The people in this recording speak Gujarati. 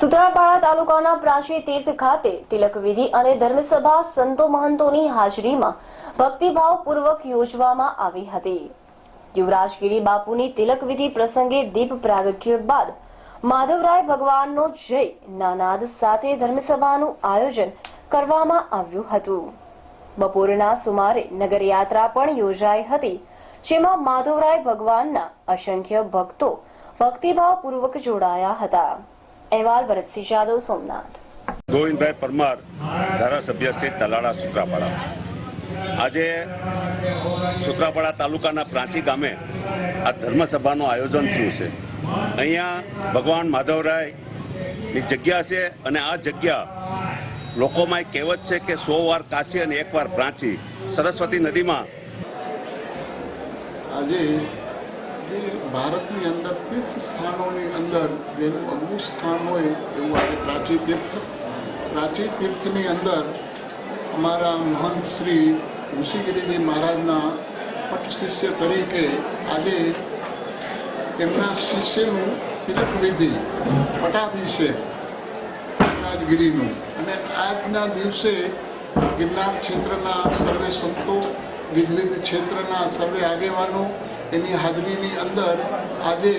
સુત્રાપાડા તાલુકાના પ્રાચી તીર્થ ખાતે તિલક વિધિ અને ધર્મસભા સંતો મહંતોની હાજરીમાં ભક્તિભાવપૂર્વક યોજવામાં આવી હતી. યુવરાજગીરી બાપુની તિલક વિધિ પ્રસંગે દીપ પ્રાગટ્ય બાદ માધવરાય ભગવાનનો જય નાનાદ સાથે ધર્મસભાનું આયોજન કરવામાં આવ્યું હતું. બપોરના સુમારે નગરયાત્રા પણ યોજાઈ હતી, જેમાં માધવરાય ભગવાનના અસંખ્ય ભક્તો ભક્તિભાવપૂર્વક જોડાયા હતા. અહેવાલ ભરતસિંહ જાદવ સોમનાથ. ગોવિંદભાઈ પરમાર ધારાસભ્ય શ્રી તલાળા સુત્રાપાડા. આજે સુત્રાપાડા તાલુકાના પ્રાંચી ગામે આ ધર્મસભાનું આયોજન થયું છે. અહીંયા ભગવાન માધવરાયની જગ્યા છે અને આ જગ્યા લોકોમાં એક કહેવત છે કે સો વાર કાશી અને એક વાર પ્રાંચી. સરસ્વતી નદીમાં આજે ભારતની અંદર તીર્થ સ્થાનોની અંદર એનું અગવું સ્થાન હોય એવું આજે પ્રાચી તીર્થ પ્રાચી તીર્થની અંદર અમારા મહંત શ્રી ઋષિગીરીજી મહારાજના પટ શિષ્ય તરીકે આજે તેમના શિષ્યનું તિલક વિધિ અને આજના દિવસે ગિરનાર ક્ષેત્રના સર્વે સંતો, વિવિધ ક્ષેત્રના સર્વે આગેવાનો એની હાજરીની અંદર આજે